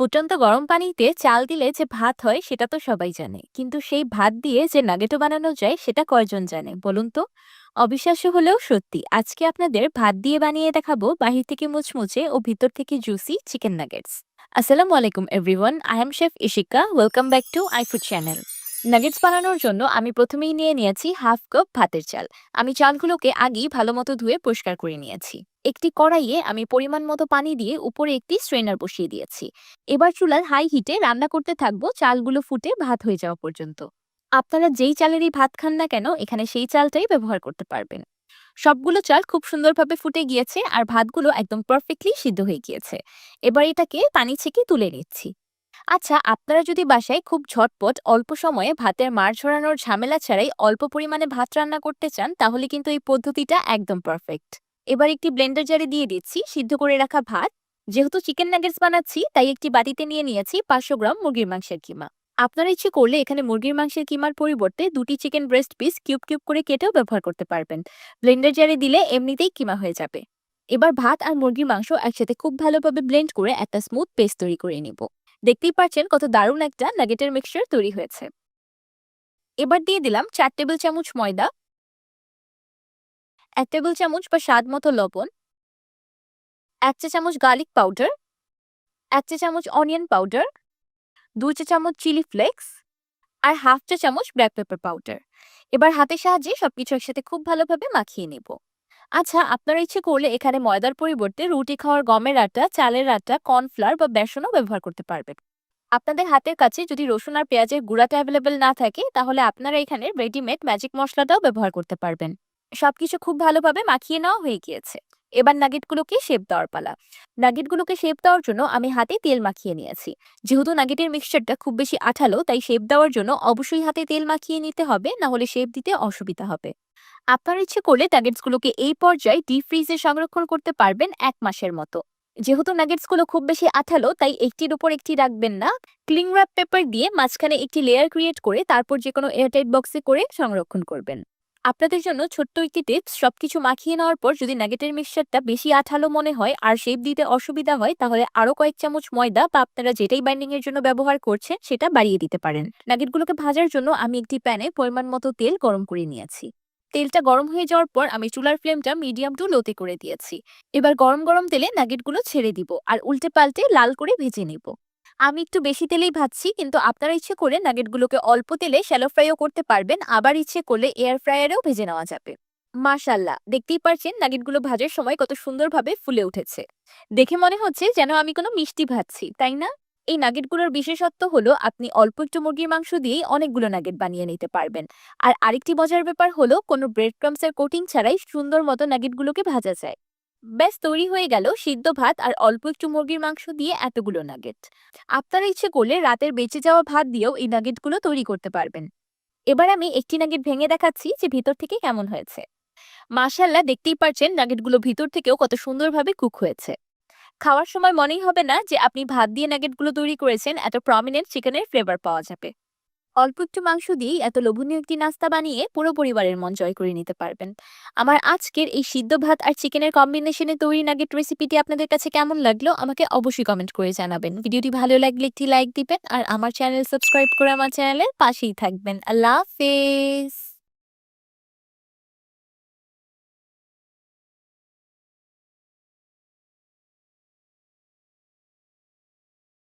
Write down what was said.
ফুটন্ত গরম পানিতে চাল দিলে যে ভাত হয়, সেটা তো সবাই জানে। কিন্তু সেই ভাত দিয়ে যে নাগেটও বানানো যায়, সেটা কয়জন জানে, বলুন তো? অবিশ্বাস্য হলেও সত্যি, আজকে আপনাদের ভাত দিয়ে বানিয়ে দেখাবো বাহির থেকে মুচমুচে ও ভিতর থেকে জুসি চিকেন নাগেটস। আসসালামু আলাইকুম everyone, I am chef Ishika, welcome back to I food channel. Nuggets বানানোর জন্য আমি প্রথমেই নিয়ে নিয়েছি হাফ কাপ ভাতের চাল। আমি চালগুলোকে আগেই ভালো মতো ধুয়ে পরিষ্কার করে নিয়েছি। একটি কড়াইয়ে আমি পরিমাণ মতো পানি দিয়ে উপরে একটি স্ট্রেনার বসিয়ে দিয়েছি। এবার চুলার হাই হিটে রান্না করতে থাকব চালগুলো ফুটে ভাত হয়ে যাওয়া পর্যন্ত। আপনারা যেই চালেরই ভাত খান না কেন, এখানে সেই চালটাই ব্যবহার করতে পারবেন। সবগুলো চাল খুব সুন্দরভাবে ফুটে গিয়েছে আর ভাতগুলো একদম পারফেক্টলি সিদ্ধ হয়ে গিয়েছে। এবার এটাকে পানি ছেঁকে তুলে নিচ্ছি। আচ্ছা আপনারা যদি বাসায় খুব ঝটপট অল্প সময়ে ভাতের মার ঝরানোর ঝামেলা ছাড়াই অল্প পরিমাণে ভাত রান্না করতে চান, তাহলে কিন্তু এই পদ্ধতিটা একদম পারফেক্ট এবার একটি ব্লেন্ডার জারে দিয়ে দিচ্ছি, সিদ্ধ করে রাখা ভাত। যেহেতু চিকেন নাগেটস বানাচ্ছি, তাই একটি বাটিতে নিয়ে নিয়েছি পাঁচশো গ্রাম মুরগির মাংসের কিমা। আপনারা ইচ্ছে করলে এখানে মুরগির মাংসের কিমার পরিবর্তে দুটি chicken breast piece cube cube করে কেটেও ব্যবহার করতে পারবেন। ব্লেন্ডার জারে দিলে এমনিতেই কিমা হয়ে যাবে। এবার ভাত আর মুরগির মাংস একসাথে খুব ভালোভাবে ব্লেন্ড করে একটা স্মুথ পেস্ট তৈরি করে নিব। দেখতেই পাচ্ছেন কত দারুণ একটা নাগেটের মিক্সচার তৈরি হয়েছে। এবার দিয়ে দিলাম চার টেবিল চামচ ময়দা এক টেবিল চামচ বা স্বাদ মতো লবণ, এক চা চামচ গার্লিক পাউডার, এক চা চামচ অনিয়ন পাউডার, দুই চা চামচ চিলি ফ্লেক্স আর হাফ চা চামচ ব্ল্যাক পেপার পাউডার। এবার হাতের সাহায্যে সবকিছু একসাথে খুব ভালোভাবে মাখিয়ে নেব। আচ্ছা আপনারা ইচ্ছে করলে এখানে ময়দার পরিবর্তে রুটি খাওয়ার গমের আটা, চালের আটা, কর্নফ্লাওয়ার বা বেসনও ব্যবহার করতে পারবেন। আপনাদের হাতের কাছে যদি রসুন আর পেঁয়াজের গুঁড়াটা অ্যাভেলেবেল না থাকে, তাহলে আপনারা এখানে রেডিমেড ম্যাজিক মশলাটাও ব্যবহার করতে পারবেন। সবকিছু খুব ভালোভাবে মাখিয়ে নেওয়া হয়ে গিয়েছে। এবার নাগেটগুলোকে শেপ দেওয়ার পালা। নাগেটগুলোকে শেপ দেওয়ার জন্য আমি হাতে তেল মাখিয়ে নিয়েছি। যেহেতু নাগেটের মিক্সচারটা খুব বেশি আঠালো, তাই শেপ দেওয়ার জন্য অবশ্যই হাতে তেল মাখিয়ে নিতে হবে না হলে শেপ দিতে অসুবিধা হবে। আপনার ইচ্ছে করলে নাগেটসগুলোকে এই পর্যায়ে ডিপ ফ্রিজে সংরক্ষণ করতে পারবেন এক মাসের মতো। যেহেতু নাগেটসগুলো খুব বেশি আঠালো, তাই একটির উপর একটি রাখবেন না। ক্লিং র্যাপ পেপার দিয়ে মাঝখানে একটি লেয়ার ক্রিয়েট করে, তারপর যে কোনো এয়ারটাইট বক্সে করে সংরক্ষণ করবেন। আপনাদের জন্য ছোট্ট একটি টিপস সবকিছু মাখিয়ে নেওয়ার পর যদি নাগেটের মিক্সচারটা বেশি আঠালো মনে হয় আর শেপ দিতে অসুবিধা হয়, তাহলে আরও কয়েক চামচ ময়দা বা আপনারা যেটাই বাইন্ডিং এর জন্য ব্যবহার করছেন সেটা বাড়িয়ে দিতে পারেন। নাগেটগুলোকে ভাজার জন্য আমি একটি প্যানে পরিমাণ মতো তেল গরম করে নিয়েছি। তেলটা গরম হয়ে যাওয়ার পর আমি চুলার ফ্লেমটা মিডিয়াম টু লোতে করে দিয়েছি। এবার গরম গরম তেলে নাগেটগুলো ছেড়ে দিব আর উল্টে পাল্টে লাল করে ভেজে নেব। আমি একটু বেশি তেলেই ভাজছি, কিন্তু আপনারা ইচ্ছে করে নাগেটগুলোকে অল্প তেলে শ্যালো ফ্রাইও করতে পারবেন। আবার ইচ্ছে করলে এয়ার ফ্রায়ারেও ভেজে নেওয়া যাবে। মাশাল্লাহ দেখতেই পারছেন নাগেটগুলো ভাজার সময় কত সুন্দরভাবে ফুলে উঠেছে। দেখে মনে হচ্ছে যেন আমি কোনো মিষ্টি ভাজছি, তাই না? এই নাগেটগুলোর বিশেষত্ব হলো আপনি অল্প একটু মুরগির মাংস দিয়েই অনেকগুলো নাগেট বানিয়ে নিতে পারবেন। আর আরেকটি মজার ব্যাপার হলো কোনো ব্রেড ক্রামসের কোটিং ছাড়াই সুন্দর মতো নাগেটগুলোকে ভাজা যায়। ব্যাস, তৈরি হয়ে গেল সিদ্ধ ভাত আর অল্প একটু মুরগির মাংস দিয়ে এতগুলো নাগেট আপনারা ইচ্ছে করলে রাতের বেঁচে যাওয়া ভাত দিয়েও এই নাগেটগুলো তৈরি করতে পারবেন। এবার আমি একটি নাগেট ভেঙে দেখাচ্ছি যে ভিতর থেকে কেমন হয়েছে। মাশাল্লাহ দেখতেই পারছেন নাগেটগুলো ভিতর থেকেও কত সুন্দরভাবে কুক হয়েছে। খাওয়ার সময় মনেই হবে না যে আপনি ভাত দিয়ে নাগেটগুলো তৈরি করেছেন, এত প্রমিনেন্ট চিকেনের ফ্লেভার পাওয়া যাবে। অল্প একটু মাংস দিয়েই এত লোভনীয় একটি নাস্তা বানিয়ে পুরো পরিবারের মন জয় করে নিতে পারবেন। আমার আজকের এই সিদ্ধ ভাত আর চিকেনের কম্বিনেশনে তৈরি নাগেট রেসিপিটি আপনাদের কাছে কেমন লাগল, আমাকে অবশ্যই কমেন্ট করে জানাবেন। ভিডিওটি ভালো লাগলে একটি লাইক দিবেন আর আমার চ্যানেল সাবস্ক্রাইব করে আমার চ্যানেলের পাশেই থাকবেন। আল্লাহ হাফেজ!